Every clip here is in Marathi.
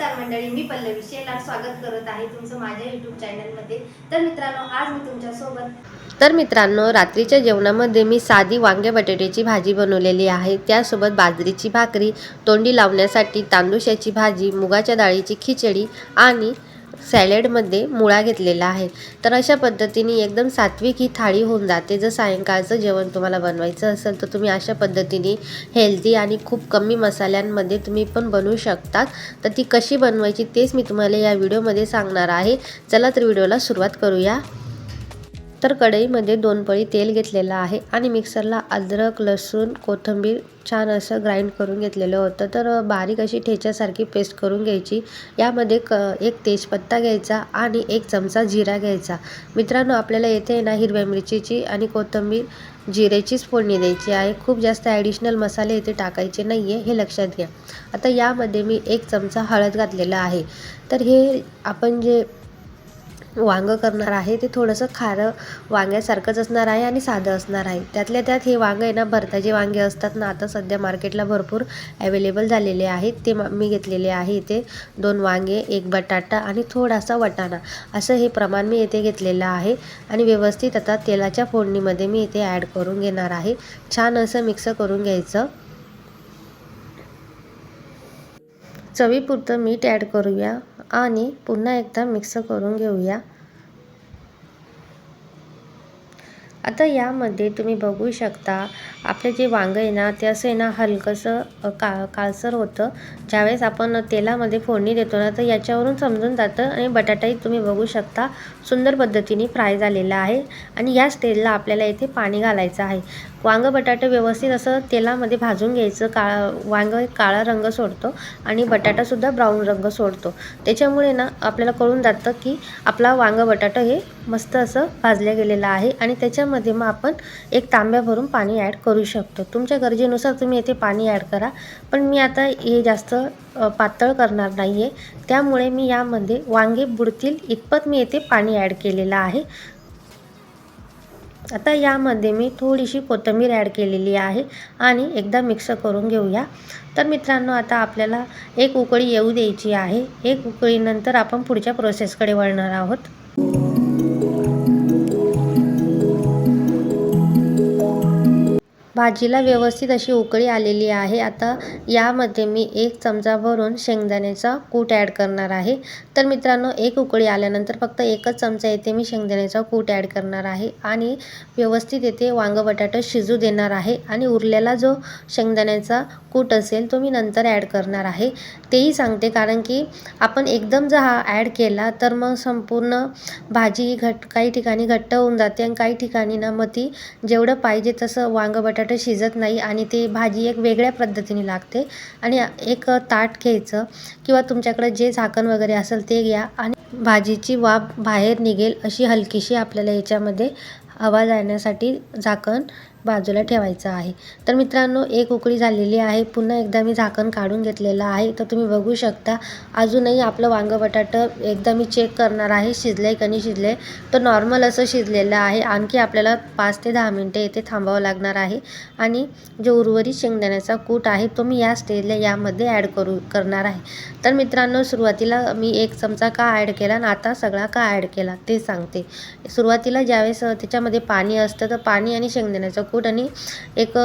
नमस्कार मंडळी मी पल्लवी शेलार स्वागत करत आहे तुमचं माझ्या यूट्यूब चॅनलमध्ये तर मित्रांनो आज मी तुमच्यासोबत तर मित्रांनो रात्रीच्या जेवणामध्ये मी साधी वांगे बटाट्याची भाजी बनवलेली आहे. त्यासोबत बाजरीची भाकरी तोंडी लावण्यासाठी तांदूशाची भाजी मुगाच्या डाळीची खिचडी आणि सॅलेडमध्ये मुळा घेतलेला आहे. तर अशा पद्धतीने एकदम सात्विक ही थाळी होऊन जाते. जर सायंकाळचं जेवण तुम्हाला बनवायचं असेल तर तुम्ही अशा पद्धतीने हेल्दी आणि खूप कमी मसाल्यांमध्ये तुम्ही पण बनवू शकतात. तर ती कशी बनवायची तेच मी तुम्हाला या व्हिडिओमध्ये सांगणार आहे. चला तर व्हिडिओला सुरुवात करूया. तर कढईमध्ये दोन पळी तेल घेतलेलं आहे आणि मिक्सरला अद्रक लसूण कोथिंबीर छान असं ग्राइंड करून घेतलेलं होतं. तर बारीक अशी ठेच्यासारखी पेस्ट करून घ्यायची. यामध्ये क एक तेजपत्ता घ्यायचा आणि एक चमचा जिरा घ्यायचा. मित्रांनो आपल्याला येथे ना हिरव्या मिरचीची आणि कोथिंबीर जिरेचीच फोडणी द्यायची आहे. खूप जास्त ॲडिशनल मसाले येथे टाकायचे नाही आहे हे लक्षात घ्या. आता यामध्ये मी एक चमचा हळद घातलेला आहे. तर हे आपण जे वांगं करणार आहे ते थोडंसं खारं वांग्यासारखंच असणार आहे आणि साधं असणार आहे. त्यातल्या त्यात हे वांगं आहे ना भरताचे वांगे असतात ना आता सध्या मार्केटला भरपूर अवेलेबल झालेले आहेत. ते मी घेतलेले आहे इथे दोन वांगे एक बटाटा आणि थोडासा वटाणा. असं हे प्रमाण मी इथे घेतलेलं आहे आणि व्यवस्थित आता तेलाच्या फोडणीमध्ये मी इथे ॲड करून घेणार आहे. छान असं मिक्स करून घ्यायचं. चवीपुरतं मीठ ॲड करूया आणि पुन्हा एकदा मिक्स करून घेऊया. आता यामध्ये तुम्ही बघू शकता आपले जे वांगं आहे ना ते असं आहे ना हलकंसं का काळसर होतं. ज्यावेळेस आपण तेलामध्ये फोडणी देतो ना तर याच्यावरून समजून जातं आणि बटाटाही तुम्ही बघू शकता सुंदर पद्धतीने फ्राय झालेला आहे. आणि या स्टेजला आपल्याला इथे पाणी घालायचं आहे. वांगं बटाटे व्यवस्थित असं तेलामध्ये भाजून घ्यायचं. काळा वांग काळा रंग सोडतो आणि बटाटासुद्धा ब्राऊन रंग सोडतो. त्याच्यामुळे ना आपल्याला कळून जातं की आपला वांगं बटाटा हे मस्त असं भाजलं गेलेलं आहे आणि त्याच्यामध्ये मग आपण एक तांब्या भरून पाणी ॲड करू शकतो. तुमच्या गरजेनुसार तुम्ही येथे पाणी ॲड करा. पण मी आता हे जास्त पातळ करणार नाही आहे त्यामुळे मी यामध्ये वांगे बुडतील इतपत मी येथे पाणी ॲड केलेलं आहे. आता यामध्ये मी थोडीशी कोथिंबीर ॲड केलेली आहे आणि एकदा मिक्स करून घेऊया. तर मित्रांनो आता आपल्याला एक उकळी येऊ द्यायची आहे. एक उकळीनंतर आपण पुढच्या प्रोसेसकडे वळणार आहोत. भाजीला व्यवस्थित अशी उकळी आलेली आहे. आता यामध्ये मी एक चमचा भरून शेंगदाण्याचा कूट ॲड करणार आहे. तर मित्रांनो एक उकळी आल्यानंतर फक्त एकच चमचा येथे मी शेंगदाण्याचा कूट ॲड करणार आहे आणि व्यवस्थित येथे वांगं बटाटा शिजू देणार आहे आणि उरलेला जो शेंगदाण्याचा कूट असेल तो मी नंतर ॲड करणार आहे. तेही सांगते कारण की आपण एकदम जर हा ॲड केला तर मग संपूर्ण भाजी घट काही ठिकाणी घट्ट होऊन जाते आणि काही ठिकाणी ना मग ती जेवढं पाहिजे तसं वांगं बटाटा शिजत नाही आणि ते भाजी एक वेगळ्या पद्धतीने लागते. आणि एक ताट घ्यायचं किंवा तुमच्याकडे जे झाकण वगैरे असेल ते घ्या आणि भाजीची वाफ बाहेर निघेल अशी हलकीशी आपल्याला याच्यामध्ये हवा जाण्यासाठी झाकण बाजूला ठेवायचं आहे. तर मित्रांनो एक उकळी झालेली आहे. पुन्हा एकदा मी झाकण काढून घेतलेलं आहे. तर तुम्ही बघू शकता अजूनही आपलं वांगं बटाटं एकदा मी चेक करणार आहे. शिजलं आहे का नाही शिजलं आहे तर नॉर्मल असं शिजलेलं आहे. आणखी आपल्याला पाच ते दहा मिनटं येथे थांबावं लागणार आहे. आणि जो उर्वरित शेंगदाण्याचा कूट आहे तो मी या स्टेजला यामध्ये ॲड करू करणार आहे. तर मित्रांनो सुरुवातीला मी एक चमचा का ॲड केला आणि आता सगळा का ॲड केला ते सांगते. सुरुवातीला ज्यावेळेस त्याच्यामध्ये पाणी असतं तर पाणी आणि शेंगदाण्याचं कूट आणि एक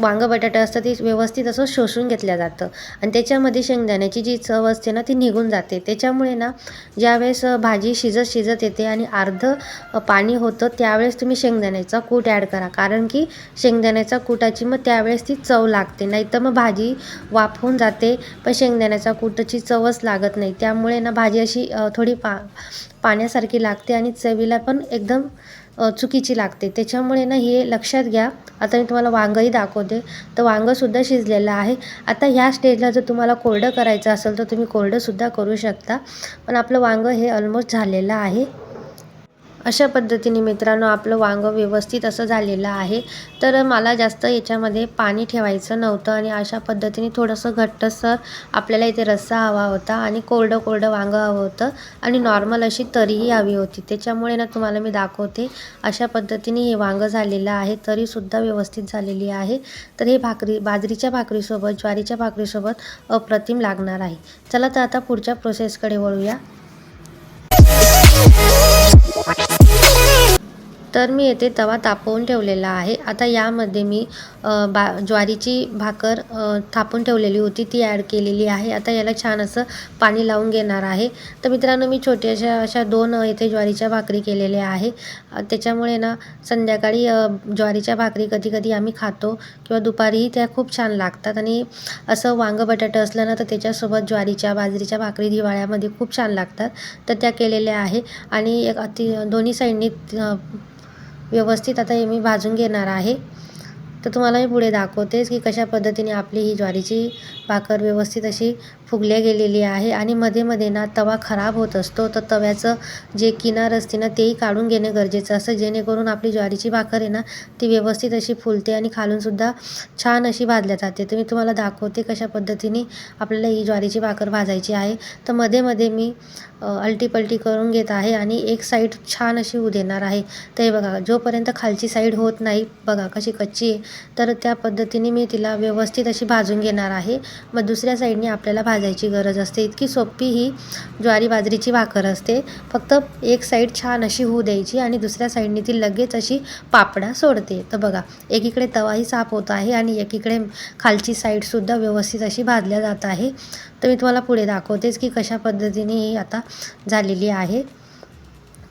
वांगं बटाटा असतं ते व्यवस्थित असं शोषून घेतलं जातं. आणि त्याच्यामध्ये शेंगदाण्याची जी चव असते ना ती निघून जाते. त्याच्यामुळे ना ज्यावेळेस भाजी शिजत शिजत येते आणि अर्धं पाणी होतं त्यावेळेस तुम्ही शेंगदाण्याचा कूट ॲड करा. कारण की शेंगदाण्याच्या कूटाची मग त्यावेळेस ती चव लागते. नाही तर मग भाजी वाफवून जाते पण शेंगदाण्याच्या कूटाची चवच लागत नाही. त्यामुळे ना भाजी अशी थोडी पा पाण्यासारखी लागते आणि चवीला पण एकदम चुकीची लागते. त्याच्यामुळे ना हे लक्षात घ्या. आता मी तुम्हाला वांगंही दाखवते. तर वांगंसुद्धा शिजलेलं आहे. आता ह्या स्टेजला जर तुम्हाला कोरडं करायचं असेल तर तुम्ही कोरडंसुद्धा करू शकता. पण आपलं वांगं हे ऑलमोस्ट झालेलं आहे. अशा पद्धतीने मित्रांनो आपलं वांगं व्यवस्थित असं झालेलं आहे. तर मला जास्त याच्यामध्ये पाणी ठेवायचं नव्हतं आणि अशा पद्धतीने थोडंसं घट्टसर आपल्याला इथे रस्सा हवा होता आणि कोरडं कोरडं वांगं हवं होतं आणि नॉर्मल अशी तरीही हवी होती. त्याच्यामुळे ना तुम्हाला मी दाखवते अशा पद्धतीने हे वांगं झालेलं आहे तरीसुद्धा व्यवस्थित झालेली आहे. तर हे भाकरी बाजरीच्या भाकरीसोबत ज्वारीच्या भाकरीसोबत अप्रतिम लागणार आहे. चला तर आता पुढच्या प्रोसेसकडे वळूया. तर मी येथे तवा तापवून ठेवलेला आहे. आता यामध्ये मी बा ज्वारीची भाकर थापून ठेवलेली होती. ती ॲड केलेली आहे. आता याला छान असं पाणी लावून घेणार आहे. तर मित्रांनो मी छोट्याशा अशा दोन येथे ज्वारीच्या भाकरी केलेल्या आहे. त्याच्यामुळे ना संध्याकाळी ज्वारीच्या भाकरी कधी कधी आम्ही खातो किंवा दुपारीही त्या खूप छान लागतात. आणि असं वांगं बटाटं असलं ना तर त्याच्यासोबत ज्वारीच्या बाजरीच्या भाकरी हिवाळ्यामध्ये खूप छान लागतात. तर त्या केलेल्या आहे. आणि एक अति दोन्ही साईडनी व्यवस्थित आता हे मी भाजून घेणार आहे. तर तुम्हाला मी पुढे दाखवतेच की कशा पद्धतीने आपली ही ज्वारीची भाकर व्यवस्थित अशी फुगल्या गेलेली आहे आणि मध्ये मध्ये ना तवा खराब होत असतो. तर तव्याचं जे किनार असते ना तेही काढून घेणं गरजेचं असतं. जेणेकरून आपली ज्वारीची भाकर आहे ना ती व्यवस्थित अशी फुलते आणि खालूनसुद्धा छान अशी भाजल्या जाते. तर मी तुम्हाला दाखवते कशा पद्धतीने आपल्याला ही ज्वारीची भाकर भाजायची आहे. तर मध्ये मध्ये मी अलटीपलटी करून घेत आहे आणि एक साईड छान अशी होऊ देणार आहे. ते बघा जोपर्यंत खालची साईड होत नाही बघा कशी कच्ची आहे. तर त्या पद्धतीने मी तिला व्यवस्थित अशी भाजून घेणार आहे. मग दुसऱ्या साईडने आपल्याला भाजायची गरज असते. इतकी सोपी ही ज्वारी बाजरीची भाकर असते. फक्त एक साईड छान अशी होऊ द्यायची आणि दुसऱ्या साईडने ती लगेच अशी पापडा सोडते. तर बघा एकीकडे तवाही साफ होत आहे आणि एकीकडे खालची साईडसुद्धा व्यवस्थित अशी भाजल्या जात आहे. तर मी तुम्हाला पुढे दाखवतेच की कशा पद्धतीने ही आता झालेली आहे.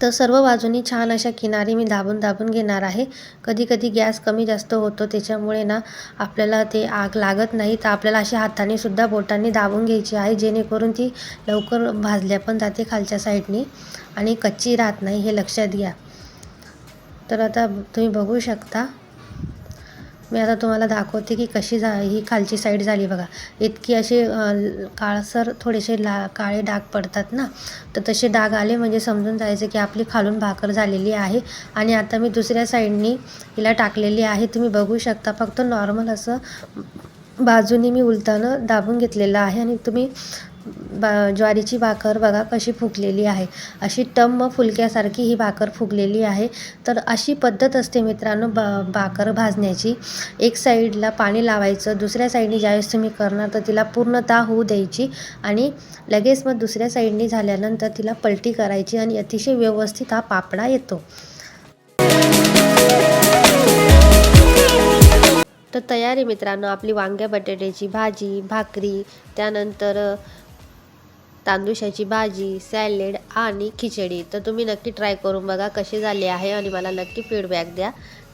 तर सर्व बाजूनी छान अशा किनारी मी दाबून दाबून घेणार आहे. कधी कधी गॅस कमी जास्त होतो त्याच्यामुळे ना आपल्याला ते आग लागत नाही. तर आपल्याला अशा हाताने सुद्धा बोटांनी दाबून घ्यायची आहे जेणेकरून ती लवकर भाजल्या पण जाते खालच्या साईडनी आणि कच्ची राहत नाही हे लक्षात घ्या. तर आता तुम्ही बघू शकता. मी आता तुम्हाला दाखवते की कशी झा ही खालची साईड झाली बघा. इतकी असे काळसर थोडेसे ला काळे डाग पडतात ना तर तसे डाग आले म्हणजे समजून जायचं की आपली खालून भाकर झालेली आहे. आणि आता मी दुसऱ्या साईडनी हिला टाकलेली आहे. तुम्ही बघू शकता फक्त नॉर्मल असं बाजूनी मी उलतानं दाबून घेतलेलं आहे. आणि तुम्ही बा ज्वारीची भाकर बघा कशी फुगलेली आहे. अशी टम्म फुलक्यासारखी ही भाकर फुगलेली आहे. तर अशी पद्धत असते मित्रांनो बा भाकर भाजण्याची. एक साईडला पाणी लावायचं दुसऱ्या साईडनी ज्यावेळेस तुम्ही करणार तर तिला पूर्णतः होऊ द्यायची आणि लगेच मग दुसऱ्या साईडनी झाल्यानंतर तिला पलटी करायची आणि अतिशय व्यवस्थित हा पापडा येतो. तर तयारी मित्रांनो आपली वांग्या बटाट्याची भाजी भाकरी त्यानंतर तांदुशाची भाजी सॅलेड आणि खिचडी. तर तुम्ही नक्की ट्राय करून बघा कशी झाली आहे आणि मला नक्की फीडबॅक द्या.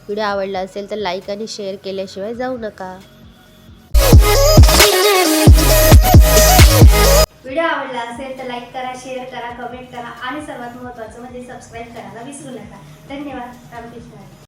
व्हिडिओ आवडला असेल तर लाईक आणि शेअर केल्याशिवाय जाऊ नका. व्हिडिओ आवडला असेल तर लाईक करा शेअर करा कमेंट करा आणि सर्वात महत्त्वाचं म्हणजे सबस्क्राईब करायला विसरू नका. धन्यवाद. रामकृष्ण.